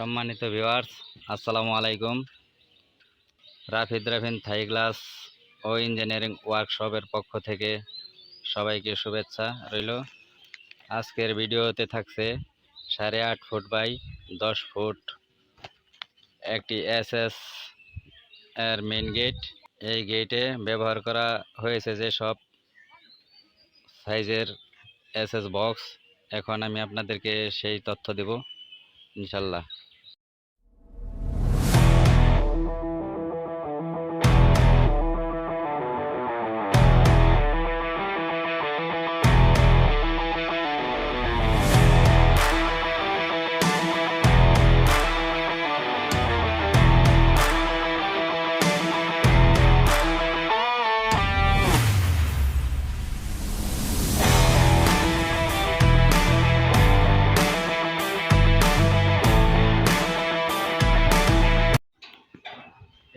সম্মানিত ভিউয়ার্স আসসালামু আলাইকুম। রাফিদ রাফিন থাই গ্লাস ও ইঞ্জিনিয়ারিং ওয়ার্কশপের পক্ষ থেকে সবাইকে শুভেচ্ছা রইল। আজকের ভিডিওতে থাকছে সাড়ে আট ফুট বাই দশ ফুট একটি এস এস এর মেন গেট এই গেটে ব্যবহার করা হয়েছে যে সব সাইজের এসএস বক্স এখন আমি আপনাদেরকে সেই তথ্য দেব, ইনশাল্লাহ।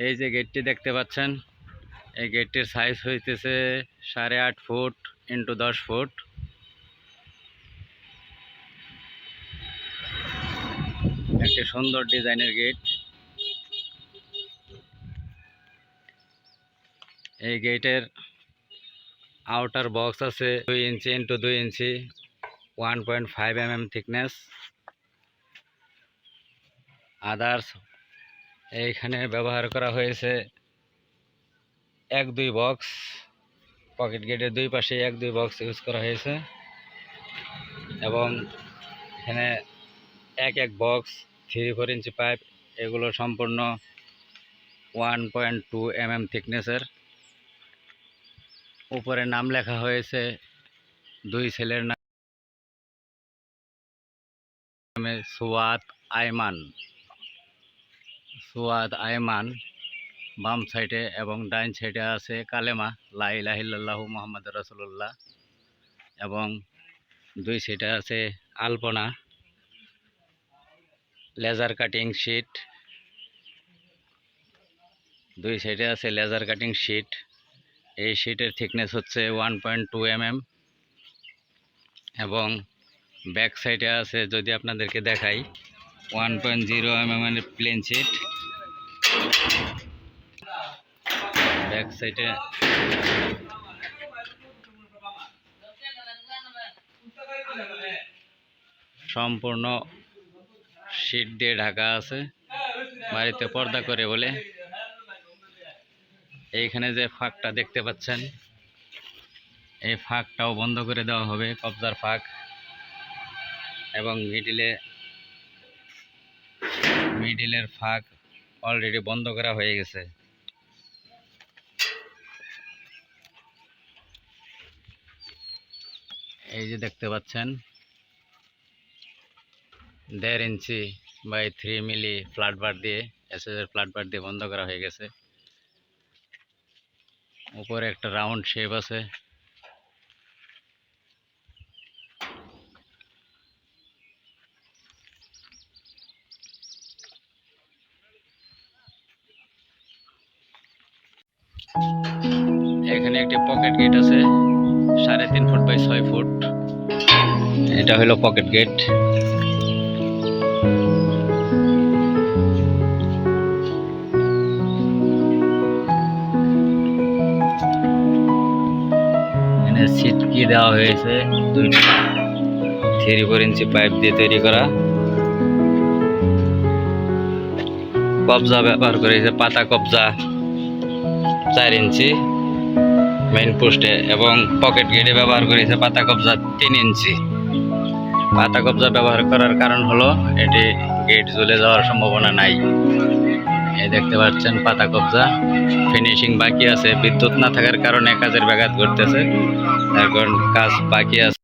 এই যে গেটটি দেখতে পাচ্ছেন, এই গেটটির সাইজ হইতেছে সাড়ে আট ফুট ইন্টু দশ ফুট। একটি সুন্দর ডিজাইনের গেট এই গেটের আউটার বক্স আছে দুই ইঞ্চি ইন্টু দুই inch one point five M M thickness others এইখানে ব্যবহার করা হয়েছে এক, দুই বক্স। পকেট গেটের দুই পাশে এক, দুই বক্স ইউজ করা হয়েছে। এবং এখানে এক এক box, three, four inch pipe, এগুলো সম্পূর্ণ one point two M M থিকনেসের। উপরে নাম লেখা হয়েছে, দুই ছেলের নামে সুয়াত আয়মান সুয়াদ, আয়মান, বাম সাইডে এবং ডাইন সাইডে আছে কালেমা লাইলাহিল্লাহ মোহাম্মদ রসুল্লাহ এবং দুই সাইডে আছে আলপনা, লেজার কাটিং শিট, দুই সাইডে আছে লেজার কাটিং শিট। এই শিটের থিকনেস হচ্ছে one point two M M এবং ব্যাক সাইডে আছে যদি আপনাদেরকে দেখাই, one point zero M M এর প্লেন শিট। ব্যাক সাইডে সম্পূর্ণ শীট দিয়ে ঢাকা আছে। বাড়িতে পর্দা করে বলে। এইখানে যে ফাঁকটা দেখতে পাচ্ছেন, এই ফাঁকটাও বন্ধ করে দেওয়া হবে, কবজার ফাঁক। এবং মিডিলে মিডিলের ফাঁক অলরেডি বন্ধ করা হয়ে গেছে। এই যে দেখতে পাচ্ছেন, দেড় inch by three milli flat bar দিয়ে এসএসের ফ্ল্যাট বার দিয়ে বন্ধ করা হয়ে গেছে। উপরে একটা রাউন্ড শেপ আছে। এখানে একটি পকেট গেট আছে, সাড়ে তিন ফুট বাই ছয় ফুট। এটা হলো পকেট গেট সিটকি দেওয়া হয়েছে দুইটা থ্রি ফোর ইঞ্চি পাইপ দিয়ে তৈরি করা। কবজা ব্যবহার করেছে পাতা কবজা চার ইঞ্চি। মেইন পোস্টে এবং পকেট গেটে ব্যবহার করেছে পাতা কবজা তিন ইঞ্চি। পাতা কবজা ব্যবহার করার কারণ হলো, এটি গেট জ্বলে যাওয়ার সম্ভাবনা নাই। এই দেখতে পাচ্ছেন পাতা কবজা। ফিনিশিং বাকি আছে। বিদ্যুৎ না থাকার কারণে কাজের ব্যাঘাত ঘটতেছে। এখন কাজ বাকি আছে।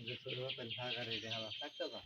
दुसरं पण हा करायचं हा लागतात का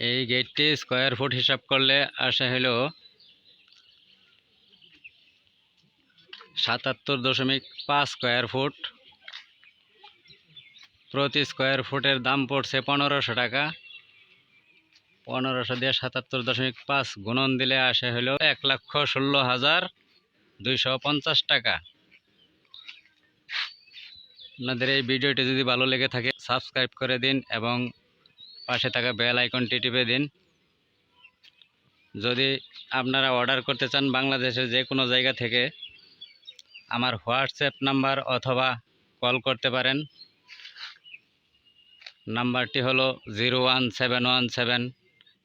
এই গেটটি স্কোয়ার ফুট হিসাব করলে আসে হলো সাতাত্তর দশমিক পাঁচ স্কোয়ার ফুট প্রতি স্কোয়ার ফুটের দাম পড়ছে পনেরোশো টাকা। পনেরোশো দিয়ে সাতাত্তর দশমিক পাঁচ গুণন দিলে আসে হলো এক লক্ষ ষোলো হাজার দুইশো পঞ্চাশ টাকা। আপনাদের এই ভিডিওটি যদি ভালো লেগে থাকে সাবস্ক্রাইব করে দিন এবং পাশে থাকা বেল আইকনটি টিপে দিন। যদি আপনারা অর্ডার করতে চান বাংলাদেশের যে কোনো জায়গা থেকে, আমার হোয়াটসঅ্যাপ নাম্বার অথবা কল করতে পারেন। নাম্বারটি হলো zero one seven one seven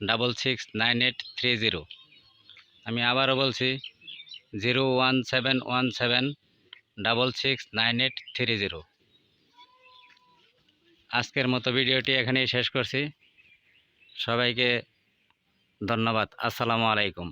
double six nine eight three zero. আমি আবারও বলছি, zero one seven one seven double six nine eight three zero. আজকের মতো ভিডিওটি এখানেই শেষ করছি। সবাইকে ধন্যবাদ। আসসালামু আলাইকুম।